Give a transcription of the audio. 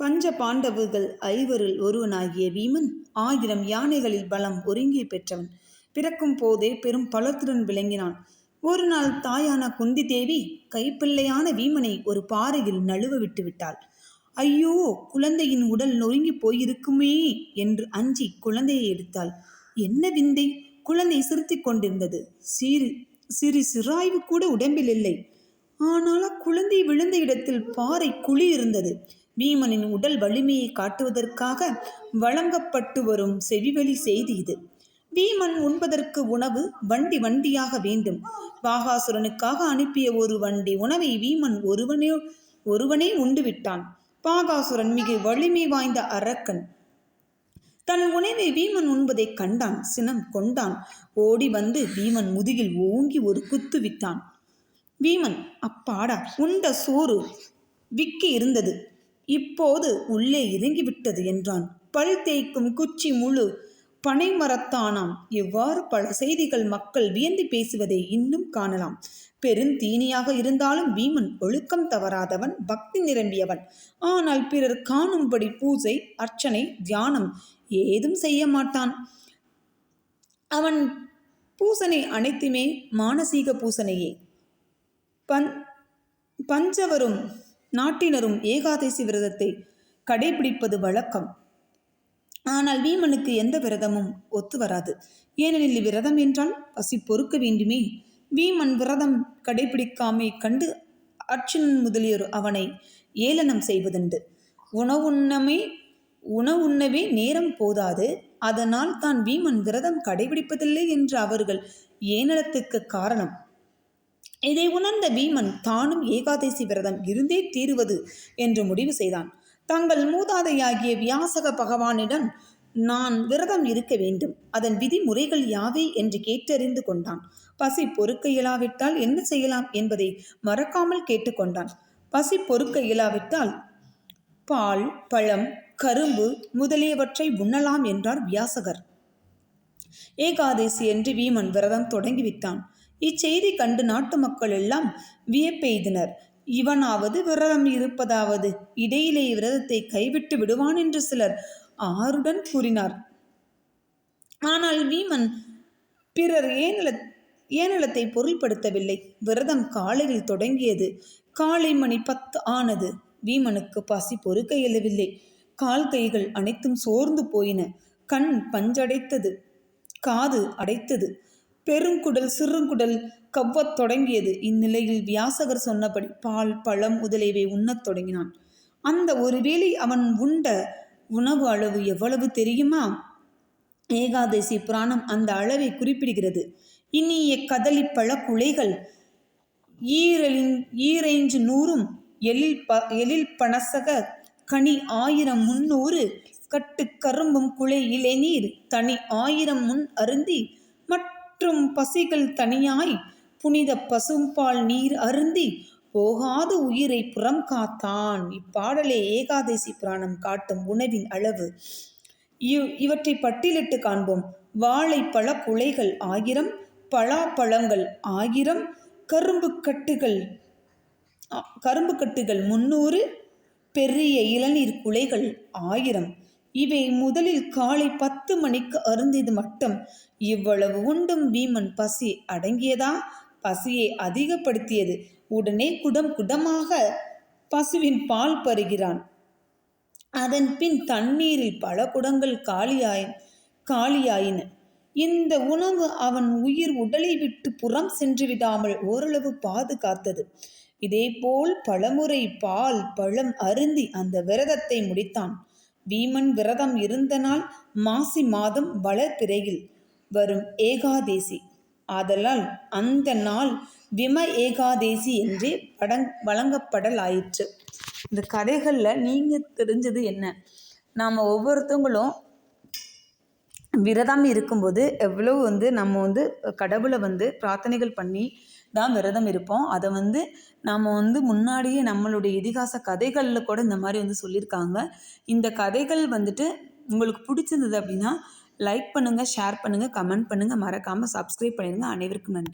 பஞ்ச பாண்டவர்கள் ஐவரில் ஒருவனாகிய வீமன் ஆயிரம் யானைகளில் பலம் ஒருங்கி பெற்றவன். பிறக்கும் போதே பெரும் பலத்துடன் விளங்கினான். ஒரு நாள் தாயான குந்தி தேவி கைப்பிள்ளையான வீமனை ஒரு பாறையில் நழுவ விட்டு விட்டாள். ஐயோ குழந்தையின் உடல் நொறுங்கி போயிருக்குமே என்று அஞ்சி குழந்தையை எடுத்தாள். என்ன விந்தை? குழந்தை சிறுத்தி கொண்டிருந்தது. சிறு சிறு சிறாய்வு கூட உடம்பில் இல்லை. ஆனால் குழந்தை விழுந்த இடத்தில் பாறை குழி இருந்தது. பீமனின் உடல் வலிமையை காட்டுவதற்காக வழங்கப்பட்டு வரும் செவிவழி செய்தி இது. பீமன் உண்பதற்கு உணவு வண்டி வண்டியாக வேண்டும். பாகாசுரனுக்காக அனுப்பிய ஒரு வண்டி உணவை வீமன் ஒருவனே ஒருவனே உண்டு விட்டான். பாகாசுரன் மிக வலிமை வாய்ந்த அரக்கன். தன் உணவை வீமன் உண்பதை கண்டான் சினம் கொண்டான். ஓடி வந்து வீமன் முதுகில் ஓங்கி ஒரு குத்து விட்டான். வீமன் அப்பாடா உண்ட சோறு. விக்கி இருந்தது. இப்போது உள்ளே இறங்கிவிட்டது என்றான். பல் தேய்க்கும் குச்சி முழு பனைமரத்தானாம். இவ்வாறு பல செய்திகள் மக்கள் வியந்து பேசுவதை இன்னும் காணலாம். பெருந்தீனியாக இருந்தாலும் பீமன் ஒழுக்கம் தவறாதவன் பக்தி நிரம்பியவன். ஆனால் பிறர் காணும்படி பூஜை அர்ச்சனை தியானம் ஏதும் செய்ய மாட்டான். அவன் பூசனை அனைத்துமே மானசீக பூசனையே. பன் பஞ்சவரும் நாட்டினரும் ஏகாதசி விரதத்தை கடைபிடிப்பது வழக்கம். ஆனால் வீமனுக்கு எந்த விரதமும் ஒத்து வராது. ஏனெனில் விரதம் என்றால் பசி பொறுக்க வேண்டுமே. வீமன் விரதம் கடைபிடிக்காமை கண்டு அர்ச்சுனன் முதலியோர் அவனை ஏளனம் செய்வதுண்டு. உணவுண்ணமே உணவுண்ணவே நேரம் போதாது. அதனால் தான் வீமன் விரதம் கடைபிடிப்பதில்லை என்று அவர்கள் ஏனலத்துக்கு காரணம். இதை உணர்ந்த வீமன் தானும் ஏகாதசி விரதம் இருந்தே தீருவது என்று முடிவு செய்தான். தங்கள் மூதாதையாகிய வியாசக பகவானிடம் நான் விரதம் இருக்க வேண்டும். அதன் விதிமுறைகள் யாவை? என்று கேட்டறிந்து கொண்டான். பசி பொறுக்க இயலாவிட்டால் என்ன செய்யலாம் என்பதை மறக்காமல் கேட்டுக்கொண்டான் பசி பொறுக்க இயலாவிட்டால் பால் பழம் கரும்பு முதலியவற்றை உண்ணலாம் என்றார் வியாசகர். ஏகாதசி என்று வீமன் விரதம் தொடங்கிவிட்டான். இச்செய்தி கண்டு நாட்டு மக்கள் எல்லாம் வியப்பெய்தினர். இவனாவது விரதம் இருப்பதாவது இடையிலே விரதத்தை கைவிட்டு விடுவான் என்று சிலர் ஆறுடன் கூறினார். ஆனால் வீமன் பிறர் ஏனல ஏனலத்தை பொருள்படுத்தவில்லை. விரதம் காலையில் தொடங்கியது. காலை மணி பத்து ஆனது. வீமனுக்கு பசி பொறுக்க இயலவில்லை. கால் கைகள் அனைத்தும் சோர்ந்து போயின. கண் பஞ்சடைத்தது. காது அடைத்தது. பெருங்குடல் சிறுங்குடல் கவ்வத் தொடங்கியது. இந்நிலையில் வியாசகர் சொன்னபடி பால் பழம் முதலியவை உண்ணத் தொடங்கினான். அந்த ஒருவேளை அவன் உண்ட உணவு அளவு எவ்வளவு தெரியுமா? ஏகாதசி புராணம் அந்த அளவை குறிப்பிடுகிறது. இனிய கதலி பழ குலைகள் ஈரலின் ஈரைஞ்சு நூறும் எழில் ப எழில் பனசக கனி ஆயிரம் முன்னூறு கட்டு கரும்பும் குலை இளைநீர் தனி ஆயிரம் முன் அருந்தி மற்றும் பசிகள் தனியாய் புனித பசும்பால் நீர் அருந்தி போகாத உயிரை புறம் காத்தான். இப்பாடலே ஏகாதசி புராணம் காட்டும் உணவின் அளவு. இவ் இவற்றை பட்டியலிட்டு காண்போம். வாழைப்பழ குலைகள் ஆயிரம் பலாப்பழங்கள் ஆயிரம் கரும்பு கட்டுகள் கரும்பு கட்டுகள் முன்னூறு பெரிய இளநீர் குலைகள் ஆயிரம். இவை முதலில் காலை பத்து மணிக்கு அருந்தியது மட்டும். இவ்வளவு உண்டும் பீமன் பசி அடங்கியதா? பசியை அதிகப்படுத்தியது. உடனே குடம் குடமாக பசுவின் பால் பருகிறான். அதன் பின் தண்ணீரில் பல குடங்கள் காலியாய் காலியாயின. இந்த உணவு அவன் உயிர் உடலை விட்டு புறம் சென்று விடாமல் ஓரளவு பாதுகாத்தது. இதேபோல் பலமுறை பால் பழம் அருந்தி அந்த விரதத்தை முடித்தான். வீமன் விரதம் இருந்த நாள் மாசி மாதம் வளர்பிறையில் வரும் ஏகாதேசி. ஆதலால் அந்த நாள் விம ஏகாதேசி என்றே படங் வழங்கப்படலாயிற்று. இந்த கதைகளில் நீங்கள் தெரிஞ்சது என்ன? நாம் ஒவ்வொருத்தவங்களும் விரதம் இருக்கும்போது எவ்வளோ வந்து நம்ம வந்து கடவுளை வந்து பிரார்த்தனைகள் பண்ணி தான் விரதம் இருப்போம். அதை வந்து நாம் வந்து முன்னாடியே நம்மளுடைய இதிகாச கதைகளில் கூட இந்த மாதிரி வந்து சொல்லியிருக்காங்க இந்த கதைகள் வந்துட்டு உங்களுக்கு பிடிச்சிருந்தது அப்படின்னா லைக் பண்ணுங்கள் ஷேர் பண்ணுங்கள் கமெண்ட் பண்ணுங்கள் மறக்காமல் சப்ஸ்கிரைப் பண்ணிடுங்க. அனைவருக்கும் நன்றி.